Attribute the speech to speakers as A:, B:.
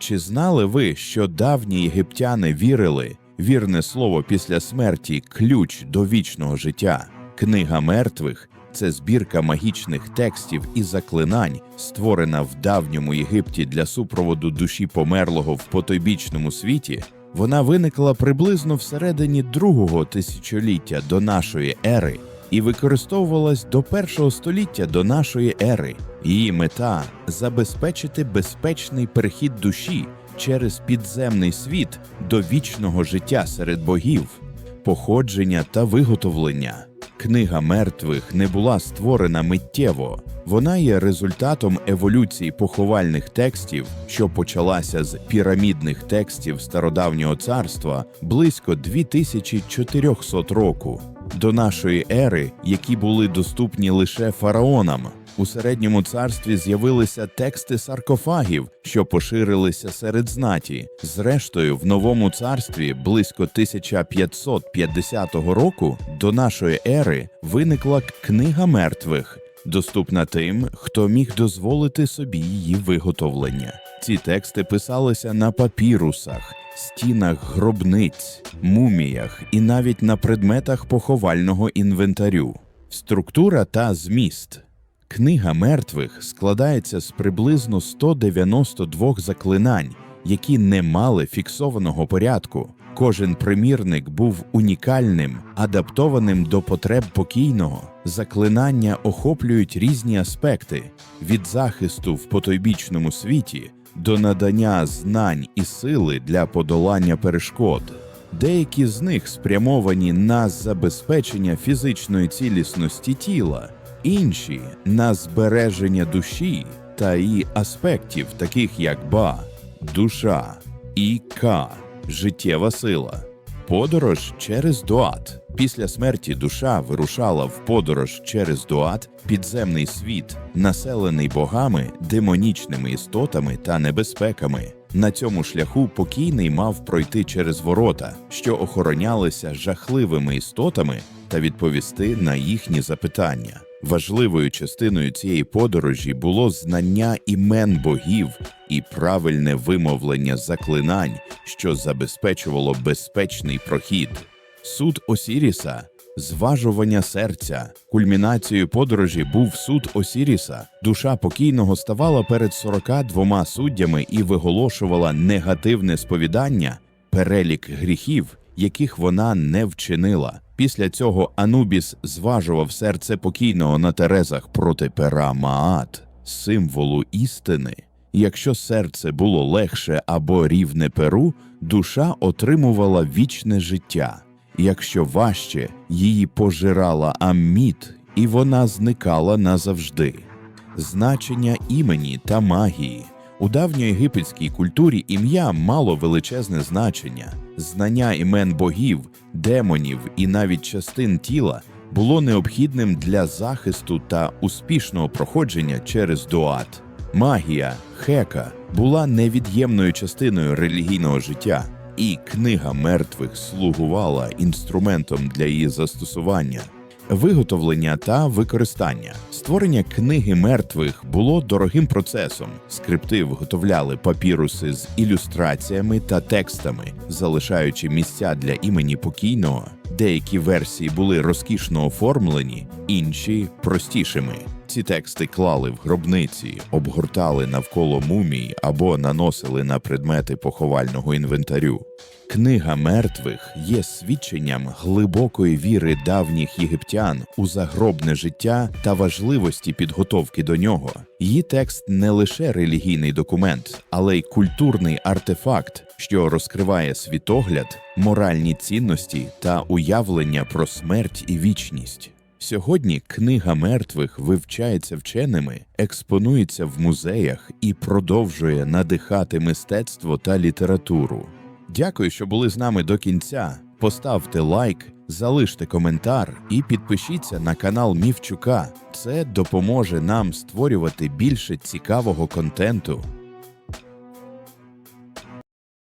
A: Чи знали ви, що давні єгиптяни вірили, вірне слово після смерті ключ до вічного життя? Книга мертвих це збірка магічних текстів і заклинань, створена в давньому Єгипті для супроводу душі померлого в потойбічному світі. Вона виникла приблизно всередині другого тисячоліття до нашої ери і використовувалась до першого століття до нашої ери. Її мета забезпечити безпечний перехід душі через підземний світ до вічного життя серед богів, походження та виготовлення. Книга мертвих не була створена миттєво. Вона є результатом еволюції поховальних текстів, що почалася з пірамідних текстів стародавнього царства близько 2400 року до нашої ери, які були доступні лише фараонам. У середньому царстві з'явилися тексти саркофагів, що поширилися серед знаті. Зрештою, в новому царстві близько 1550 року до нашої ери виникла книга мертвих, доступна тим, хто міг дозволити собі її виготовлення. Ці тексти писалися на папірусах, стінах гробниць, муміях і навіть на предметах поховального інвентарю. Структура та зміст. Книга мертвих складається з приблизно 192 заклинань, які не мали фіксованого порядку. Кожен примірник був унікальним, адаптованим до потреб покійного. Заклинання охоплюють різні аспекти від захисту в потойбічному світі до надання знань і сили для подолання перешкод. Деякі з них спрямовані на забезпечення фізичної цілісності тіла, інші на збереження душі та її аспектів, таких як ба, душа і ка, життєва сила. Подорож через Дуат. Після смерті душа вирушала в подорож через Дуат, підземний світ, населений богами, демонічними істотами та небезпеками. На цьому шляху покійний мав пройти через ворота, що охоронялися жахливими істотами, та відповісти на їхні запитання. Важливою частиною цієї подорожі було знання імен богів і правильне вимовлення заклинань, що забезпечувало безпечний прохід. Суд Осіріса зважування серця. Кульмінацією подорожі був суд Осіріса. Душа покійного ставала перед 42 суддями і виголошувала негативне сповідання, перелік гріхів, яких вона не вчинила. Після цього Анубіс зважував серце покійного на терезах проти пера Маат, символу істини. Якщо серце було легше або рівне перу, душа отримувала вічне життя. Якщо важче, її пожирала Амміт, і вона зникала назавжди. Значення імені та магії. У давньоєгипетській культурі ім'я мало величезне значення. Знання імен богів, демонів і навіть частин тіла було необхідним для захисту та успішного проходження через дуат. Магія, хека була невід'ємною частиною релігійного життя, і книга мертвих слугувала інструментом для її застосування. Виготовлення та використання створення книги мертвих було дорогим процесом. Скрипти виготовляли папіруси з ілюстраціями та текстами, залишаючи місця для імені покійного. Деякі версії були розкішно оформлені, інші простішими. Ці тексти клали в гробниці, обгортали навколо мумій або наносили на предмети поховального інвентарю. Книга мертвих є свідченням глибокої віри давніх єгиптян у загробне життя та важливості підготовки до нього. Її текст не лише релігійний документ, але й культурний артефакт, що розкриває світогляд, моральні цінності та уявлення про смерть і вічність. Сьогодні книга мертвих вивчається вченими, експонується в музеях і продовжує надихати мистецтво та літературу. Дякую, що були з нами до кінця. Поставте лайк, залиште коментар і підпишіться на канал Мівчука. Це допоможе нам створювати більше цікавого контенту.